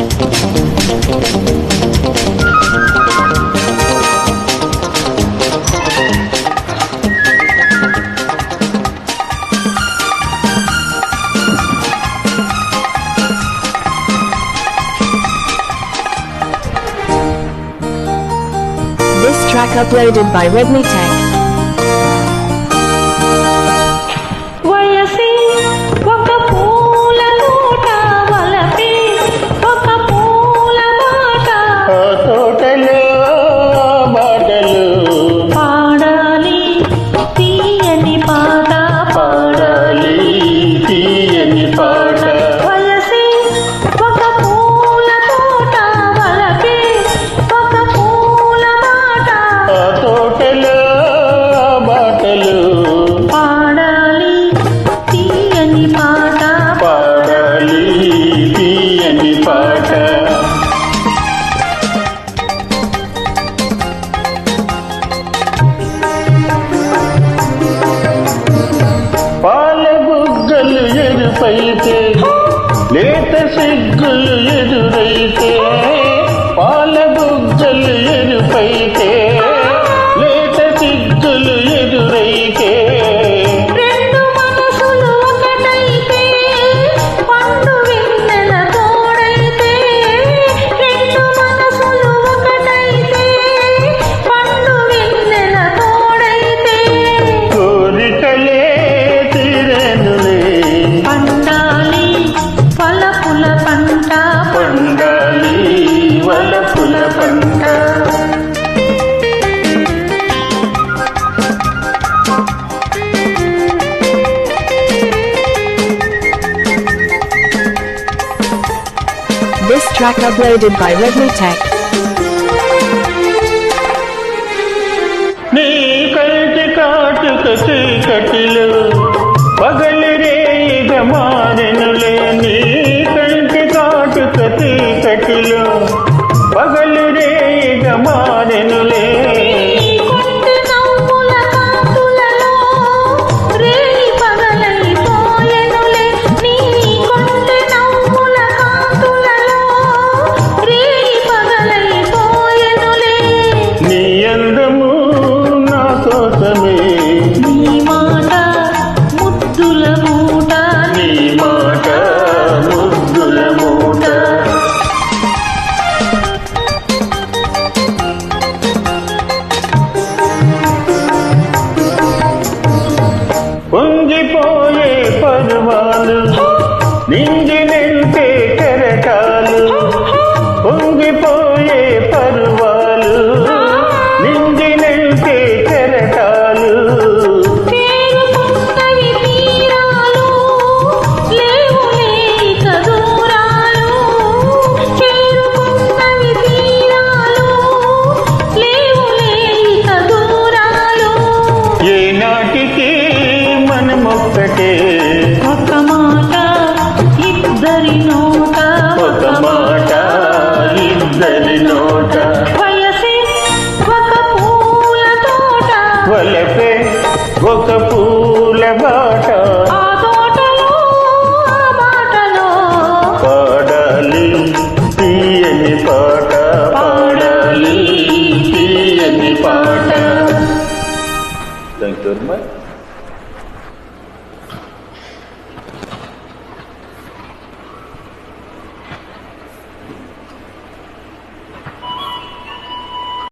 This track uploaded by Redmi Tech. ఎదురైతే లేత సిగ్గులు ఎదురైతే track uploaded by Redmi Tech. నీ కంటి కాటుక చీకటిలో పగలు రేగ మారెనులే నీ కంటి కాటుక చీకటిలో పగలు రేగ మారెనులే ఒక పూల బాట. పాడాలి తీయని పాట పాడాలి పాట. యూ